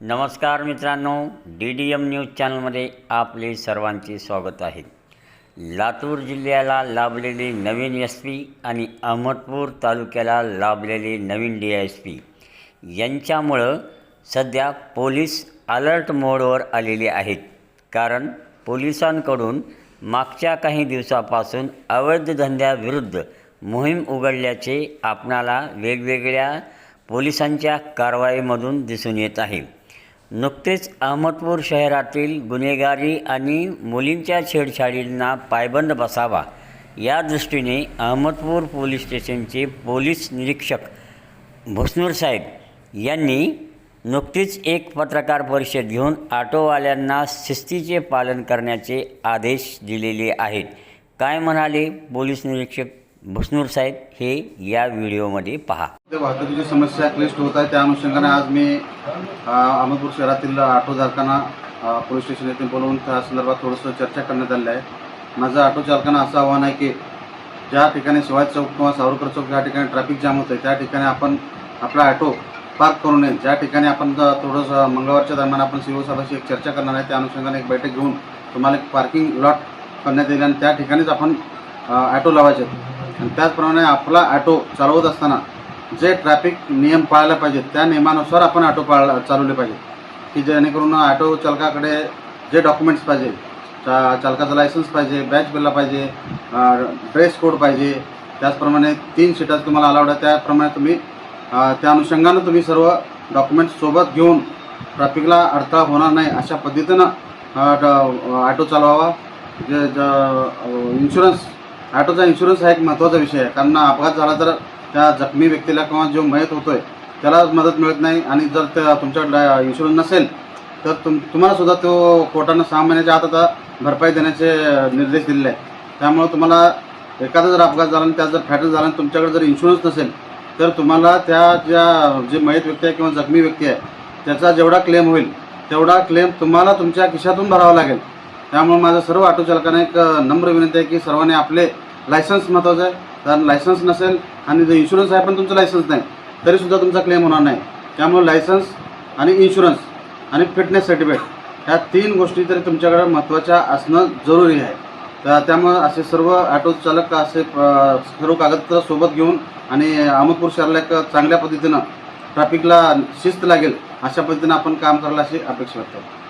नमस्कार मित्रांनो D D M news चॅनलमध्ये आपले सर्वांचे स्वागत आहे. लातूर जिल्ह्याला लाभलेले नवीन एस पी आणि अहमदपूर तालुक्याला लाभलेले नवीन डी एस पी यांच्यामुळं सध्या पोलीस अलर्ट मोडवर आलेले आहेत. कारण पोलिसांकडून मागच्या काही दिवसापासून अवैध धंद्याविरुद्ध मोहीम उघडल्याचे आपणाला वेगवेगळ्या पोलिसांच्या कारवाईमधून दिसून येत आहे. नुकतेच अहमदपूर शहरातील गुन्हेगारी आणि मुलींच्या छेडछाडींना पायबंद बसावा. या दृष्टीने अहमदपूर पोलीस स्टेशनचे पोलीस निरीक्षक भुसनूर साहेब यांनी नुकतीच एक पत्रकार परिषद घेऊन ऑटोवाल्यांना शिस्तीचे पालन करण्याचे आदेश दिलेले आहेत. काय म्हणाले पोलीस निरीक्षक? भुसनूर साहेब हे या व्हिडिओमध्ये पहा. वाहतुकीची समस्या क्लिष्ट होत आहे. त्या अनुषंगाने आज मी अहमदपूर शहरातील ऑटोधारकांना अ, पोलीस स्टेशन येथे बोलवून त्या संदर्भात थोडंसं चर्चा करण्यात आली आहे. माझं ऑटो चालकांना असं आव्हान आहे की ज्या ठिकाणी शिवाय चौक किंवा सावरकर चौक या ठिकाणी ट्रॅफिक जाम होतं त्या ठिकाणी आपण आपला ऑटो पार्क करू नये. ज्या ठिकाणी आपण थोडंसं मंगळवारच्या दरम्यान आपण सी ओ एक चर्चा करणार आहे त्या अनुषंगाने एक बैठक घेऊन तुम्हाला एक पार्किंग लॉट करण्यात येईल आणि त्या ठिकाणीच आपण ॲटो लावायचे. आणि त्याचप्रमाणे आपला ॲटो चालवत असताना जे ट्रॅफिक नियम पाळायला पाहिजेत त्या नियमानुसार आपण ऑटो पाळ चालवले पाहिजे की जेणेकरून ऑटो चालकाकडे जे डॉक्युमेंट्स पाहिजे चा चालकाचं लायसन्स पाहिजे बॅच बिल्ला पाहिजे ड्रेस कोड पाहिजे त्याचप्रमाणे तीन सीटात तुम्हाला अलाउड आहे त्याप्रमाणे तुम्ही त्या अनुषंगानं तुम्ही सर्व डॉक्युमेंट्स सोबत घेऊन ट्रॅफिकला अडथळा होणार नाही अशा पद्धतीनं अ, ऑटो चालवावा. जे इन्शुरन्स ऑटोचा इन्शुरन्स हा एक महत्त्वाचा विषय आहे. कारण अपघात झाला तर त्या जखमी व्यक्तीला किंवा जो मयत आहे त्याला मदत मिळत नाही. आणि जर त्या तुमच्याकडे इन्शुरन्स नसेल तर तुम तुम्हाला सुद्धा तो कोर्टानं सहा महिन्याच्या आत आता भरपाई देण्याचे निर्देश दिलेले आहेत. त्यामुळं तुम्हाला एखादा जर अपघात झाला आणि त्यात जर फॅटल झाला आणि तुमच्याकडे जर इन्शुरन्स नसेल तर तुम्हाला त्या ज्या जे मयत व्यक्ती आहे किंवा जखमी व्यक्ती आहे त्याचा जेवढा क्लेम होईल तेवढा क्लेम तुम्हाला तुमच्या खिशातून भरावा लागेल. त्यामुळे माझं सर्व ऑटो चालकांना एक नम्र विनंती आहे की सर्वांनी आपले लायसन्स महत्त्वाचं आहे. कारण लायसन्स नसेल आणि जो इन्शुरन्स आहे पण तुमचं लायसन्स नाही तरीसुद्धा तुमचा क्लेम होणार नाही. त्यामुळे लायसन्स आणि इन्शुरन्स आणि फिटनेस सर्टिफिकेट ह्या तीन गोष्टी तरी तुमच्याकडे महत्त्वाच्या असणं जरुरी आहे. तर त्यामुळं असे सर्व ऑटो चालक असे सर्व कागदपत्र सोबत घेऊन आणि अहमदपूर शहराला एक चांगल्या पद्धतीनं ट्रॅफिकला शिस्त लागेल अशा पद्धतीनं आपण काम करायला अशी अपेक्षा व्यक्त करतो.